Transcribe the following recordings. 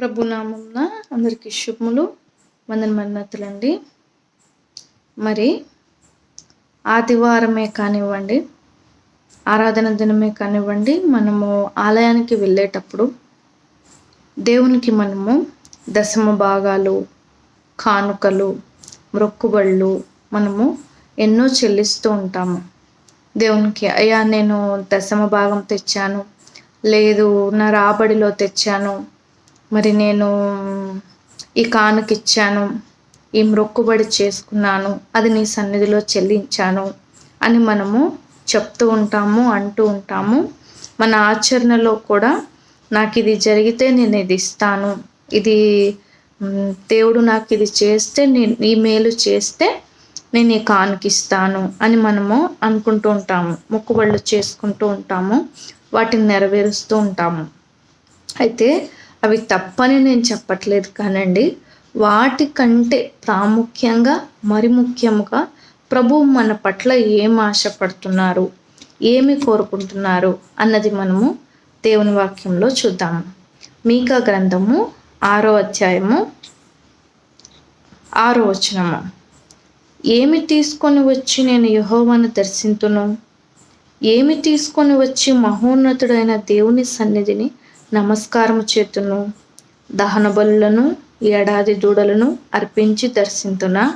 ప్రభు నామంన అందరికీ శుభములు వందన మన్నతులండి మరి ఆదివారమే కానివ్వండి ఆరాధన దినమే కానివ్వండి మనము ఆలయానికి వెళ్ళేటప్పుడు దేవునికి మనము దశమ భాగాలు కానుకలు మొక్కుబళ్ళు మనము ఎన్నో చెల్లిస్తూ ఉంటాము. దేవునికి అయ్యా నేను దశమ భాగం తెచ్చాను లేదు నా రాబడిలో తెచ్చాను మరి నేను ఈ కానుకిచ్చాను ఈ మొక్కుబడి చేసుకున్నాను అది నీ సన్నిధిలో చెల్లించాను అని మనము చెప్తూ ఉంటాము అంటూ ఉంటాము. మన ఆచరణలో కూడా నాకు ఇది జరిగితే నేను ఇది ఇస్తాను. ఇది దేవుడు నాకు ఇది చేస్తే నేను ఈ మేలు చేస్తే నేను ఈ కానుకిస్తాను అని మనము అనుకుంటూ ఉంటాము. మొక్కుబళ్ళు చేసుకుంటూ ఉంటాము. వాటిని నెరవేరుస్తూ ఉంటాము. అయితే అవి తప్పని నేను చెప్పట్లేదు కానండి. వాటికంటే ప్రాముఖ్యంగా మరి ముఖ్యముగా ప్రభువు మన పట్ల ఏం ఆశపడుతున్నారు? ఏమి కోరుకుంటున్నారు? అన్నది మనము దేవుని వాక్యంలో చూద్దాము మీకా గ్రంథము ఆరో అధ్యాయము ఆరో వచనము. ఏమి తీసుకొని వచ్చి నేను యెహోవాను దర్శింతును? ఏమి తీసుకొని వచ్చి మహోన్నతుడైన దేవుని సన్నిధిని నమస్కారము చేతును దహన బలులను ఏడాది దూడలను అర్పించి దర్శింతునా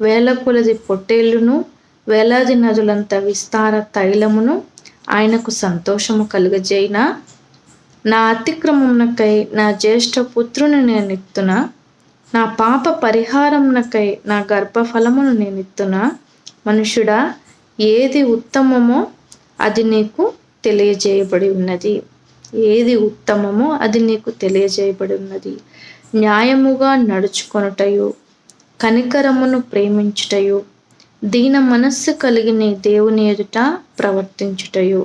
వేల కొలది పొట్టేళ్ళును వేలాది నదులంత విస్తార తైలమును ఆయనకు సంతోషము కలుగజేయిన. నా అతిక్రమమునకై నా జ్యేష్ఠ పుత్రుని నేను నా పాప పరిహారమునకై నా గర్భఫలమును నేను మనుషుడా ఏది ఉత్తమమో అది నీకు తెలియజేయబడి ఉన్నది. ఏది ఉత్తమమో అది నీకు తెలియజేయబడి ఉన్నది న్యాయముగా నడుచుకొనుటయు కనికరమును ప్రేమించుటయు దీన మనస్సు కలిగిన దేవుని ఎదుట ప్రవర్తించుటయు.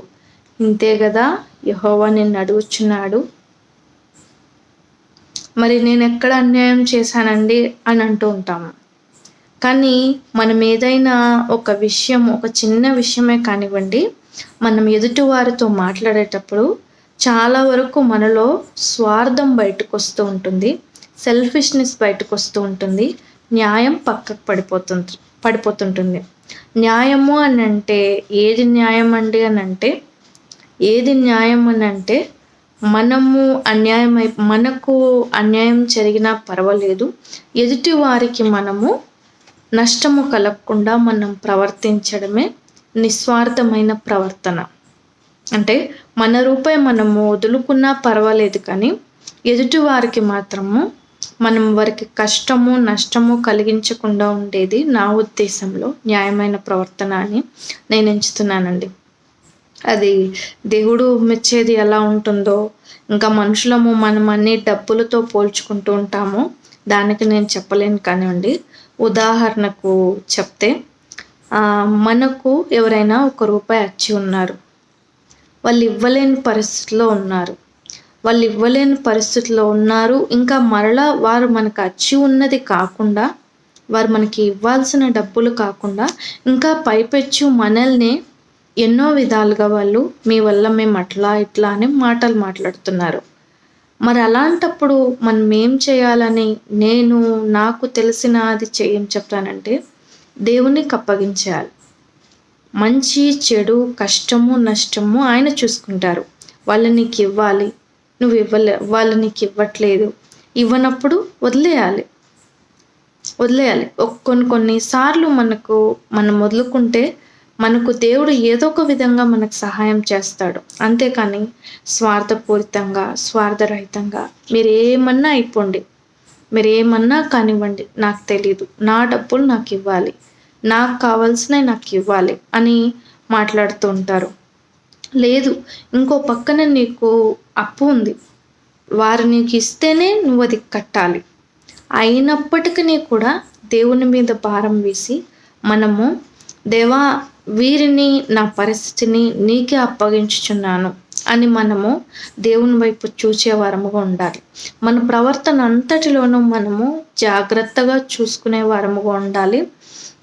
ఇంతే కదా యహోవా నిన్ను అడుగుచున్నాడు. మరి నేను ఎక్కడ అన్యాయం చేశానండి అని అంటూ ఉంటాము. కానీ మనం ఏదైనా ఒక విషయం ఒక చిన్న విషయమే కానివ్వండి మనం ఎదుటి వారితో మాట్లాడేటప్పుడు చాలా వరకు మనలో స్వార్థం బయటకు వస్తూ ఉంటుంది సెల్ఫిష్నెస్ బయటకు వస్తూ ఉంటుంది న్యాయం పక్కకు పడిపోతుంది పడిపోతుంటుంది. న్యాయము అని అంటే ఏది న్యాయం అండి అని అంటే ఏది న్యాయం అని అంటే మనము అన్యాయం అయి మనకు అన్యాయం జరిగినా పర్వాలేదు ఎదుటి వారికి మనము నష్టము కలగకుండా మనం ప్రవర్తించడమే నిస్వార్థమైన ప్రవర్తన. అంటే మన రూపాయి మనము వదులుకున్నా పర్వాలేదు కానీ ఎదుటి వారికి మాత్రము మనం వారికి కష్టము నష్టము కలిగించకుండా ఉండేది నా ఉద్దేశంలో న్యాయమైన ప్రవర్తన అని నేను ఎంచుతున్నానండి. అది దేవుడు మెచ్చేది ఎలా ఉంటుందో ఇంకా మనుషులము మనం అన్ని డబ్బులతో పోల్చుకుంటూ ఉంటాము దానికి నేను చెప్పలేను కానివ్వండి. ఉదాహరణకు చెప్తే మనకు ఎవరైనా ఒక రూపాయి అచ్చి ఉన్నారు. వాళ్ళు ఇవ్వలేని పరిస్థితిలో ఉన్నారు. వాళ్ళు ఇవ్వలేని పరిస్థితిలో ఉన్నారు. ఇంకా మరలా వారు మనకు అచ్చి ఉన్నది కాకుండా వారు మనకి ఇవ్వాల్సిన డబ్బులు కాకుండా ఇంకా పైపెచ్చు మనల్ని ఎన్నో విధాలుగా వాళ్ళు మీ వల్ల మేము అట్లా ఇట్లా అని మాటలు మాట్లాడుతున్నారు. మరి అలాంటప్పుడు మనం ఏం చేయాలని నేను నాకు తెలిసిన అది చేయం చెప్తానంటే దేవునికి అప్పగించేయాలి మంచి చెడు కష్టము నష్టము ఆయన చూసుకుంటారు. వాళ్ళు నీకు ఇవ్వాలి. నువ్వు ఇవ్వలే వాళ్ళు నీకు ఇవ్వట్లేదు. ఇవ్వనప్పుడు వదిలేయాలి. వదిలేయాలి. ఒక కొన్ని కొన్నిసార్లు మనకు మనం వదులుకుంటే మనకు దేవుడు ఏదో ఒక విధంగా మనకు సహాయం చేస్తాడు. అంతేకాని స్వార్థపూరితంగా స్వార్థరహితంగా మీరు ఏమన్నా అయిపోండి. మీరు ఏమన్నా కానివ్వండి. నాకు తెలీదు. నా డబ్బులు నాకు ఇవ్వాలి. నాకు కావాల్సినవి నాకు ఇవ్వాలి అని మాట్లాడుతూ ఉంటారు. లేదు ఇంకో పక్కన నీకు అప్పు ఉంది. వారు నీకు ఇస్తేనే నువ్వు అది కట్టాలి. అయినప్పటికీ కూడా దేవుని మీద భారం వేసి మనము దేవా వీరిని నా పరిస్థితిని నీకే అప్పగించుచున్నాను అని మనము దేవుని వైపు చూసే వారముగా ఉండాలి. మన ప్రవర్తన అంతటిలోనూ మనము జాగ్రత్తగా చూసుకునే వారముగా ఉండాలి.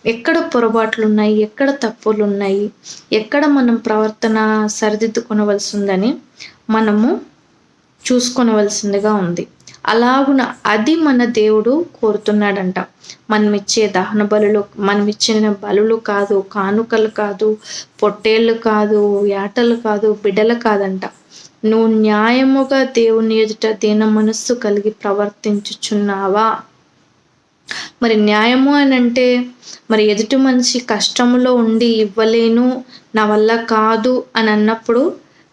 ఎక్కడ పొరపాట్లు ఉన్నాయి ఎక్కడ తప్పులు ఉన్నాయి ఎక్కడ మనం ప్రవర్తన సరిదిద్దుకొనవలసి ఉందని మనము చూసుకొనవలసిందిగా ఉంది. అలాగున అది మన దేవుడు కోరుతున్నాడంట. మనం ఇచ్చే దహన బలులు మనం ఇచ్చిన బలులు కాదు కానుకలు కాదు పొట్టేళ్ళు కాదు ఏటలు కాదు బిడ్డలు కాదంట. నువ్వు న్యాయముగా దేవుని ఎదుట దీన మనస్సు కలిగి ప్రవర్తించుచున్నావా? మరి న్యాయము అని అంటే మరి ఎదుటి మనిషి కష్టంలో ఉండి ఇవ్వలేను నా వల్ల కాదు అని అన్నప్పుడు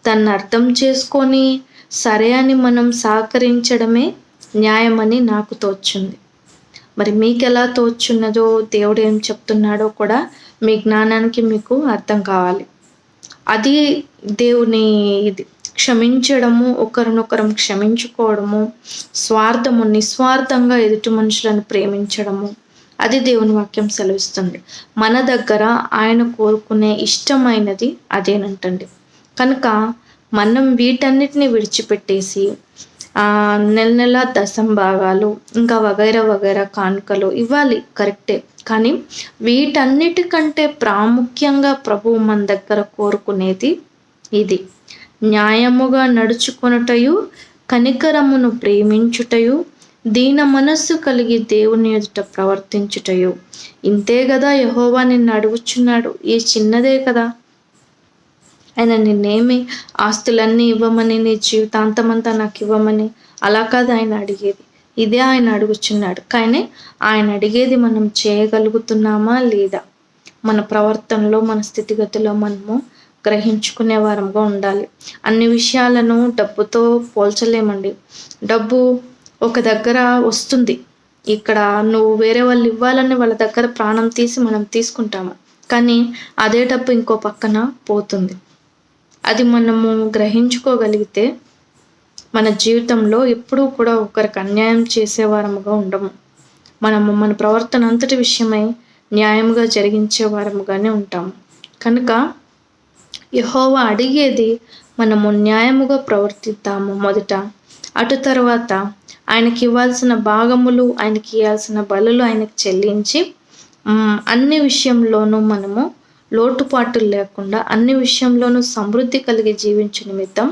దాన్ని అర్థం చేసుకొని సరే అని మనం సహకరించడమే న్యాయమని నాకు తోచుంది. మరి మీకు ఎలా తోచున్నదో దేవుడు ఏం చెప్తున్నాడో కూడా మీ జ్ఞానానికి మీకు అర్థం కావాలి. అది దేవుని ఇది. క్షమించడము ఒకరినొకరం క్షమించుకోవడము స్వార్థము నిస్వార్థంగా ఎదుటి మనుషులను ప్రేమించడము. అది దేవుని వాక్యం సెలవిస్తుంది. మన దగ్గర ఆయన కోరుకునే ఇష్టమైనది అదేనంటండి. కనుక మనం వీటన్నిటిని విడిచిపెట్టేసి నెల నెల దశం భాగాలు ఇంకా వగైరా వగైరా కానుకలు ఇవ్వాలి కరెక్టే. కానీ వీటన్నిటికంటే ప్రాముఖ్యంగా ప్రభువు మన దగ్గర కోరుకునేది ఇది. న్యాయముగా నడుచుకొనుటయు కనికరమును ప్రేమించుటయు దీన మనస్సు కలిగి దేవుని ఎదుట ప్రవర్తించుటయు. ఇంతే కదా యహోవా నిన్ను అడుగుచున్నాడు. ఈ చిన్నదే కదా. ఆయన నిన్నేమి ఆస్తులన్నీ ఇవ్వమని నీ జీవితాంతమంతా నాకు ఇవ్వమని అలా కాదు ఆయన అడిగేది. ఇదే ఆయన అడుగుచున్నాడు. కానీ ఆయన అడిగేది మనం చేయగలుగుతున్నామా లేదా? మన ప్రవర్తనలో మన స్థితిగతిలో మనము గ్రహించుకునే వారంగా ఉండాలి. అన్ని విషయాలను డబ్బుతో పోల్చలేమండి. డబ్బు ఒక దగ్గర వస్తుంది. ఇక్కడ నువ్వు వేరే వాళ్ళు ఇవ్వాలని వాళ్ళ దగ్గర ప్రాణం తీసి మనం తీసుకుంటాము. కానీ అదే డబ్బు ఇంకో పక్కన పోతుంది. అది మనము గ్రహించుకోగలిగితే మన జీవితంలో ఎప్పుడూ కూడా ఒకరికి అన్యాయం చేసేవారముగా ఉండము. మనము మన ప్రవర్తన అంతటి విషయమై న్యాయంగా జరిగించే వారముగానే ఉంటాము. కనుక యహోవా అడిగేది మనము న్యాయముగా ప్రవర్తిద్దాము మొదట. అటు తర్వాత ఆయనకి ఇవ్వాల్సిన భాగములు ఆయనకి ఇవ్వాల్సిన బలులు ఆయనకి చెల్లించి అన్ని విషయంలోనూ మనము లోటుపాట్లు లేకుండా అన్ని విషయంలోనూ సమృద్ధి కలిగి జీవించే నిమిత్తం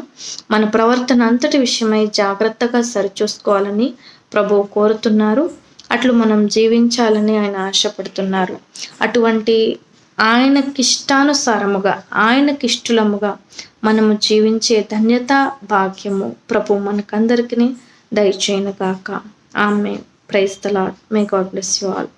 మన ప్రవర్తన అంతటి విషయమై జాగ్రత్తగా సరిచూసుకోవాలని ప్రభువు కోరుతున్నారు. అట్లు మనం జీవించాలని ఆయన ఆశపడుతున్నారు. అటువంటి ఆయనకిష్టానుసారముగా ఆయనకిష్టులముగా మనము జీవించే ధన్యత భాగ్యము ప్రభు మనకందరికీ దయచేయను గాక ఆమె ప్రైస్తలా may God bless you all.